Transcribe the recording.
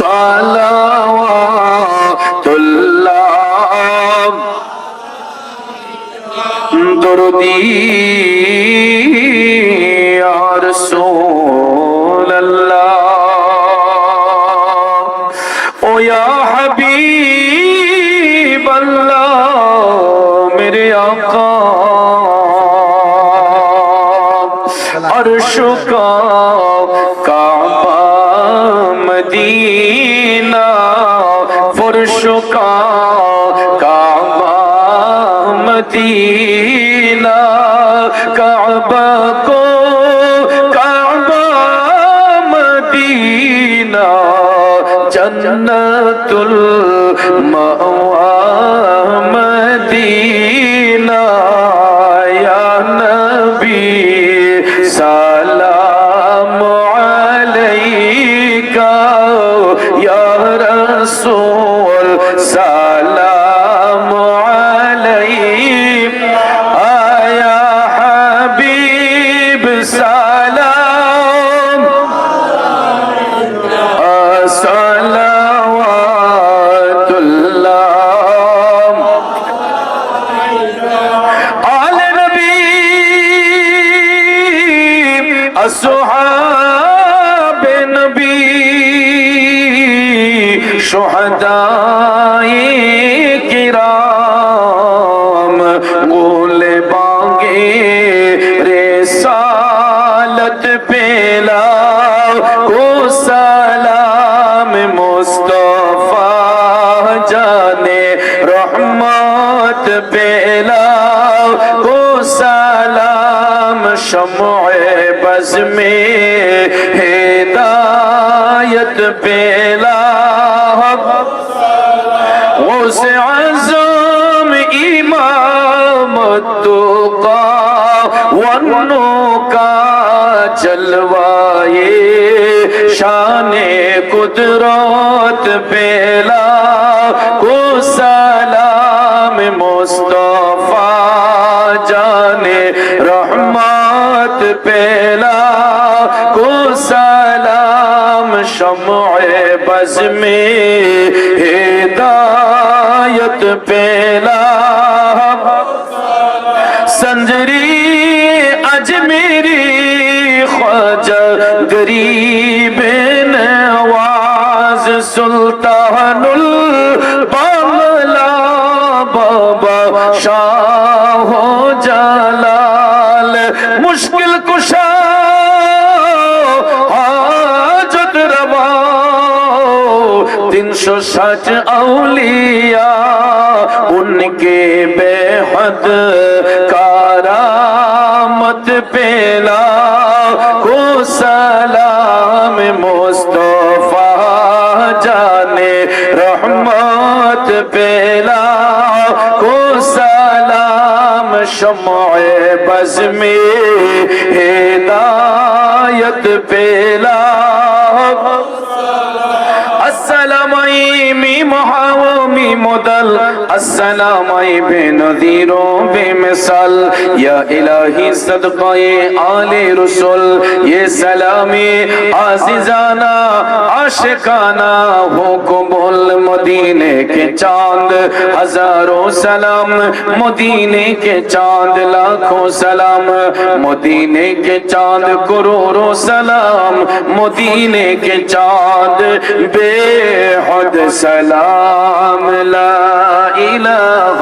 صلوات الله دردي يا رسول الله ويا حبيب الله میرے آقا عرش کا کعبہ مدینہ مدینہ کعبہ کو کعبہ مدینہ جنت المعوہ مدینہ یا نبی সালাম। সালাম আল নবী আসহাব নবী শুহাদায়ে কিরাম। شمع بز میں ہدایت پیلا غوث عظم امام التقا ونو کا جلوائے شان قدرت پیلا পেলা কুসালাম সময়ে বজমে, হেদায়ত পেলা। সঞ্জরি আজমেরি খ্বাজা গরিব নওয়াজ সুলতানুল বাংলা বাবা শাহ تین سو سچ اولیاء ان کے بے حد کارامت پیلا کو سلام مصطفیٰ جانے رحمت پیلا کو سلام شمع بزمی ہدایت پیلا مدل السلام بے نظیروں و بے مثال، یا الہی صدقہ آل رسول، یہ سلامی عزیزانہ عاشقانہ ہو قبول مدینے کے چاند، ہزاروں سلام، مدینے کے چاند، لاکھوں سلام، مدینے کے چاند، کروڑوں سلام، مدینے کے چاند بے حد سلام، لا الہ